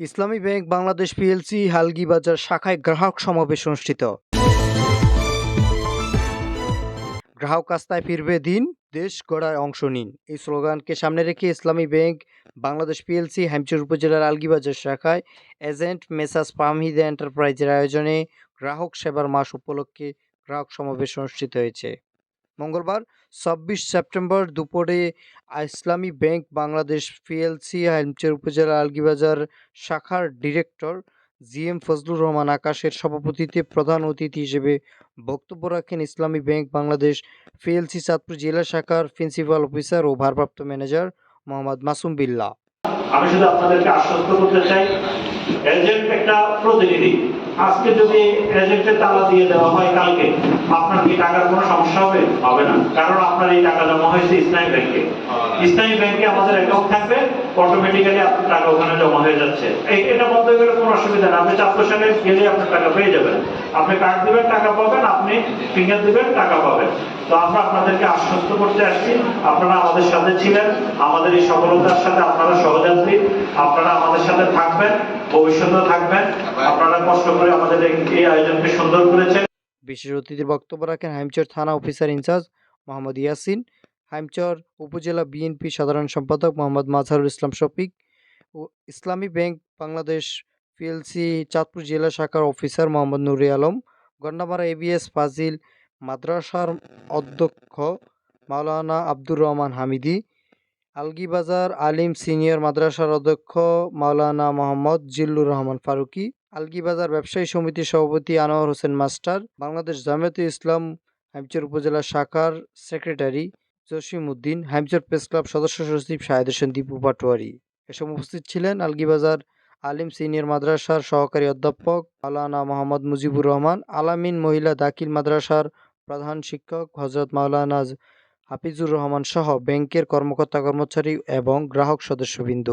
ইসলামী bank Bangladesh PLC হালগি বাজার শাখায় গ্রাহক সমাবেশ অনুষ্ঠিত। গ্রাহক আস্থায় ফিরবে দিন, দেশ গড়ায় অংশ নিন। এই স্লোগানকে সামনে রেখে ইসলামী ব্যাংক বাংলাদেশ পিএলসি হ্যামচর উপজেলার আলগিবাজার শাখায় এজেন্ট মেসাস ফাহমিদা এন্টারপ্রাইজের আয়োজনে গ্রাহক সেবার মাস উপলক্ষে গ্রাহক সমাবেশ অনুষ্ঠিত হয়েছে। মঙ্গলবার, ছাব্বিশ সেপ্টেম্বর দুপুরে ইসলামী ব্যাংক বাংলাদেশ পিএলসি হ্যামচর উপজেলা আলগিবাজার শাখার director G M Fazlur Rahman আকাশের সভাপতিত্বে প্রধান অতিথি হিসেবে বক্তব্য রাখেন ইসলামী ব্যাংক বাংলাদেশ পিএলসি চাঁদপুর জেলা শাখার প্রিন্সিপাল অফিসার ও ভারপ্রাপ্ত ম্যানেজার মোহাম্মদ মাসুম বিল্লাহ। আমি শুধু আপনাদেরকে আশ্বস্ত করতে চাই এজেন্ট একটা প্রতিনিধি। আজকে যদি এজেন্টে তালা দিয়ে দেওয়া হয় কালকে আপনার কি টাকার কোনো সমস্যা হবে? হবে না। কারণ আপনার এই টাকা জমা হয়েছে ইসলামী ব্যাংকে। ইসলামী ব্যাংকে আমাদের অ্যাকাউন্ট থাকবে অটোমেটিক্যালি আপনার টাকা ওখানে জমা হয়ে যাচ্ছে। এটা বন্ধ হয়ে গেলে কোনো অসুবিধা না। আপনি চারশো সালে গেলে আপনার টাকা পেয়ে যাবেন। আপনি কার্ড দিবেন, টাকা পাবেন, আপনি ফিঙ্গার দিবেন, টাকা পাবেন। তো আমরা আপনাদেরকে আশ্বস্ত করতে আসছি। আপনারা আমাদের সাথে ছিলেন, আমাদের এই সফলতার সাথে আপনারা সহযাত্রী। আপনারা আমাদের সাথে থাকবেন, ভবিষ্যতেও থাকবেন। আপনারা কষ্ট করে আমাদের এই আয়োজনকে সুন্দর করেছেন। বিশেষ অতিথির বক্তব্য রাখেন হাইমচর থানা officer in charge Mohammad Yasin, Haimchar উপজেলা বিএনপি সাধারণ সম্পাদক মোহাম্মদ মাজহারুল ইসলাম শফিক ও ইসলামী ব্যাংক বাংলাদেশ পিএলসি, চাঁদপুর জেলা শাখার অফিসার মোহাম্মদ নুরি আলম, গন্ডামারা এবিএস ফাজিল মাদ্রাসার অধ্যক্ষ মাওলানা আব্দুর রহমান হামিদি, আলগিবাজার আলিম সিনিয়র মাদ্রাসার অধ্যক্ষ মাওলানা মোহাম্মদ জিল্লুর রহমান ফারুকি, আলগিবাজার ব্যবসায়ী সমিতির সভাপতি আনোয়ার হোসেন মাস্টার, বাংলাদেশ জামায়াতে ইসলাম হামচর উপজেলা শাখার secretary Jasim Uddin Haimchar press club সদস্য সচিব শাহেদ হোসেন দীপু পাটোয়ারি। এসব উপস্থিত ছিলেন আলগিবাজার আলিম সিনিয়র মাদ্রাসার সহকারী অধ্যাপক মাওলানা মোহাম্মদ মুজিবুর রহমান, আলামিন মহিলা দাখিল মাদ্রাসার প্রধান শিক্ষক হজরত মাওলানা হাফিজুর রহমান সহ ব্যাংকের কর্মকর্তা কর্মচারী এবং গ্রাহক সদস্যবৃন্দ।